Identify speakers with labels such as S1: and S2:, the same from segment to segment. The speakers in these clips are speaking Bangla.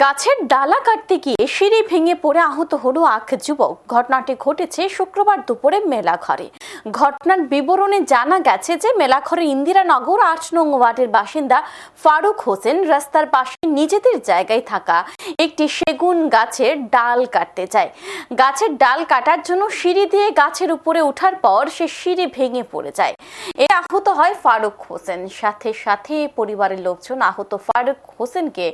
S1: গাছের ডালা কাটতে গিয়ে সিঁড়ি ভেঙে পড়ে আহত হলো এক যুবক। ঘটনাটি ঘটেছে শুক্রবার দুপুরে মেলাঘরে। ঘটনার বিবরণে জানা গেছে যে মেলাঘরে ইন্দিরানগর আট নং ওয়ার্ডের বাসিন্দা ফারুক হোসেন রাস্তার পাশে নিজেদের জায়গায় থাকা একটি সেগুন গাছের ডাল কাটতে যায় গাছের ডাল কাটার জন্য সিঁড়ি দিয়ে গাছের উপরে ওঠার পর সে সিঁড়ি ভেঙে পড়ে যায়। এ আহত হয় ফারুক হোসেন। সাথে সাথে পরিবারের লোকজন আহত ফারুক হোসেনকে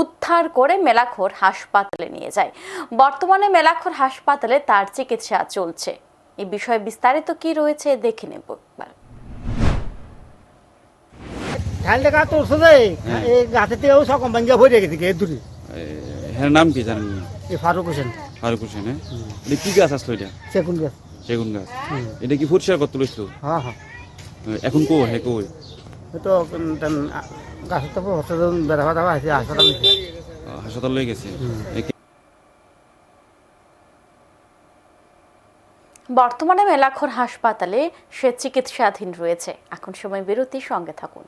S1: উদ্ধার করে মেলাখোর হাসপাতালে নিয়ে যায়। বর্তমানে মেলাখোর হাসপাতালে তার চিকিৎসা চলছে। এই বিষয়ে বিস্তারিত কি রয়েছে দেখে নেব একবার।
S2: এই গাছের সব কোম্পানিকে ভরে গেছে দূরে
S3: হ্যাঁ নাম কি জানেন?
S2: এই ফারুক হোসেন।
S3: ফারুক হোসেন? হ্যাঁ এটা কি গাছ আসলো এটা
S2: সেগুন গাছ।
S3: সেগুন গাছ। এটা কি লইছিল
S2: হ্যাঁ হ্যাঁ
S3: এখন কো হ্যাঁ
S2: এই তো গাছের তো হসপিটাল বেড়া ফাটা আছে হাসপাতাল।
S3: হাসপাতাল লয়ে গেছে।
S1: বর্তমানে মেলাখোর হাসপাতালে সে চিকিৎসাধীন রয়েছে। এখন সময় বিরতি সঙ্গে থাকুন।